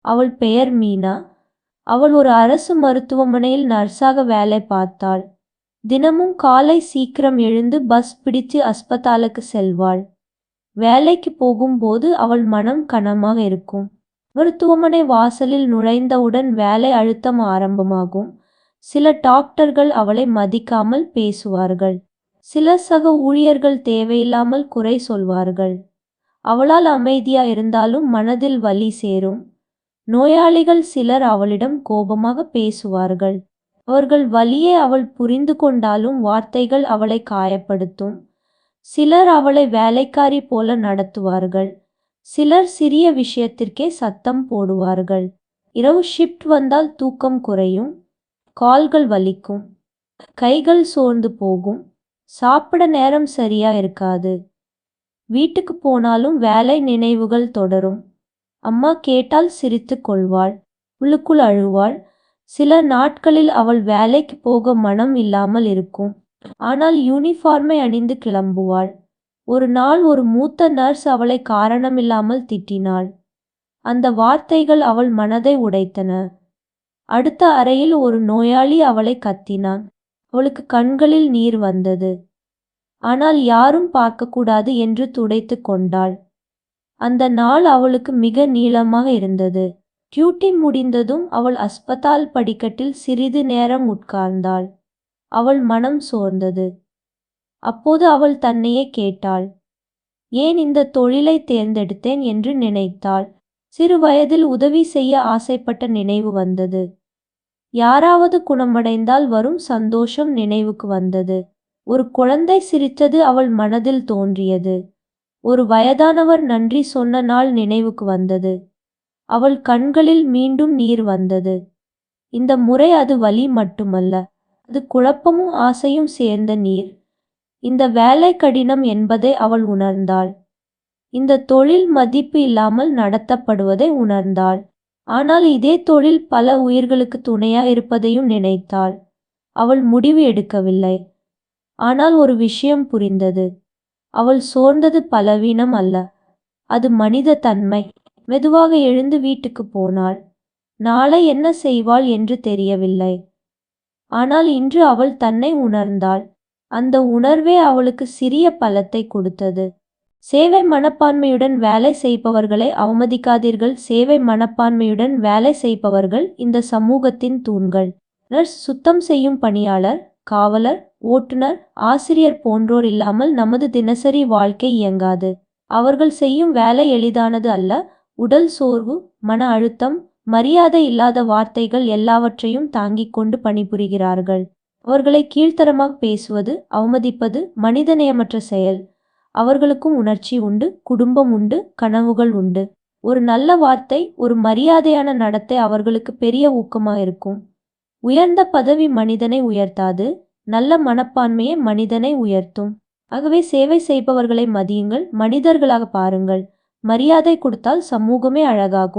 அவள் பெயர் மீனா. அவள் ஒரு அரசு மருத்துவமனையில் நர்ஸாக வேலை பார்த்தாள். தினமும் காலை சீக்கிரம் எழுந்து பஸ் பிடித்து அஸ்பத்தாலுக்கு செல்வாள். வேலைக்கு போகும்போது அவள் மனம் கனமாக இருக்கும். மருத்துவமனை வாசலில் நுழைந்தவுடன் வேலை அழுத்தம் ஆரம்பமாகும். சில டாக்டர்கள் அவளை மதிக்காமல் பேசுவார்கள். சில சக ஊழியர்கள் தேவையில்லாமல் குறை சொல்வார்கள். அவளால் அமைதியா இருந்தாலும் மனதில் வலி சேரும். நோயாளிகள் சிலர் அவளிடம் கோபமாக பேசுவார்கள். அவர்கள் வலியை அவள் புரிந்து கொண்டாலும் வார்த்தைகள் அவளை காயப்படுத்தும். சிலர் அவளை வேலைக்காரி போல நடத்துவார்கள். சிலர் சிறிய விஷயத்திற்கே சத்தம் போடுவார்கள். இரவு ஷிஃப்ட் வந்தால் தூக்கம் குறையும். கால்கள் வலிக்கும். கைகள் சோர்ந்து போகும். சாப்பிட நேரம் சரியா இருக்காது. வீட்டுக்கு போனாலும் வேலை நினைவுகள் தொடரும். அம்மா கேட்டால் சிரித்து கொள்வாள். உள்ளுக்குள் அழுவாள். சில நாட்களில் அவள் வேலைக்கு போக மனம் இல்லாமல் இருக்கும். ஆனால் யூனிஃபார்மை அணிந்து கிளம்புவாள். ஒரு நாள் ஒரு மூத்த நர்ஸ் அவளை காரணமில்லாமல் திட்டினாள். அந்த வார்த்தைகள் அவள் மனதை உடைத்தன. அடுத்த அறையில் ஒரு நோயாளி அவளை கத்தினான். அவளுக்கு கண்களில் நீர் வந்தது. ஆனால் யாரும் பார்க்கக்கூடாது என்று துடைத்து கொண்டாள். அந்த நாள் அவளுக்கு மிக நீளமாக இருந்தது. டியூட்டி முடிந்ததும் அவள் அஸ்பத்தால் படிக்கட்டில் சிறிது நேரம் உட்கார்ந்தாள். அவள் மனம் சோர்ந்தது. அப்போது அவள் தன்னையே கேட்டாள். ஏன் இந்த தொழிலை தேர்ந்தெடுத்தேன்? என்று நினைத்தாள். சிறு வயதில் உதவி செய்ய ஆசைப்பட்ட நினைவு வந்தது. யாராவது குணமடைந்தால் வரும் சந்தோஷம் நினைவுக்கு வந்தது. ஒரு குழந்தை சிரித்தது அவள் மனதில் தோன்றியது. ஒரு வயதானவர் நன்றி சொன்ன நாள் நினைவுக்கு வந்தது. அவள் கண்களில் மீண்டும் நீர் வந்தது. இந்த முறை அது வலி மட்டுமல்ல அது குழப்பமும் ஆசையும் சேர்ந்த நீர். இந்த வேலை கடினம் என்பதை அவள் உணர்ந்தாள். இந்த தொழில் மதிப்பு இல்லாமல் நடத்தப்படுவதை உணர்ந்தாள். ஆனால் இதே தொழில் பல உயிர்களுக்கு துணையா இருப்பதையும் நினைத்தாள். அவள் முடிவு எடுக்கவில்லை. ஆனால் ஒரு விஷயம் புரிந்தது. அவள் சோர்ந்தது பலவீனம் அல்ல. அது மனித தன்மை. மெதுவாக எழுந்து வீட்டுக்கு போனாள். நாளை என்ன செய்வாள் என்று தெரியவில்லை. ஆனால் இன்று அவள் தன்னை உணர்ந்தாள். அந்த உணர்வே அவளுக்கு சிறிய பலத்தை கொடுத்தது. சேவை மனப்பான்மையுடன் வேலை செய்பவர்களை அவமதிக்காதீர்கள். சேவை மனப்பான்மையுடன் வேலை செய்பவர்கள் இந்த சமூகத்தின் தூண்கள். நர்ஸ் சுத்தம் செய்யும் பணியாளர் காவலர் ஓட்டுநர் ஆசிரியர் போன்றோர் இல்லாமல் நமது தினசரி வாழ்க்கை இயங்காது. அவர்கள் செய்யும் வேலை எளிதானது அல்ல. உடல் சோர்வு மன அழுத்தம் மரியாதை இல்லாத வார்த்தைகள் எல்லாவற்றையும் தாங்கிக் கொண்டு பணிபுரிகிறார்கள். அவர்களை கீழ்த்தரமாக பேசுவது அவமதிப்பது மனிதநேயமற்ற செயல். அவர்களுக்கும் உணர்ச்சி உண்டு குடும்பம் உண்டு கனவுகள் உண்டு. ஒரு நல்ல வார்த்தை ஒரு மரியாதையான நடத்தை அவர்களுக்கு பெரிய ஊக்கமாக இருக்கும் உயர்ந்த பதவி மனிதனை உயர்த்தாது நல்ல மனப்பான்மையே மனிதனை உயர்த்தும். ஆகவே சேவை செய்பவர்களை மதியுங்கள் மனிதர்களாக பாருங்கள். மரியாதை கொடுத்தால் சமூகமே அழகாகும்.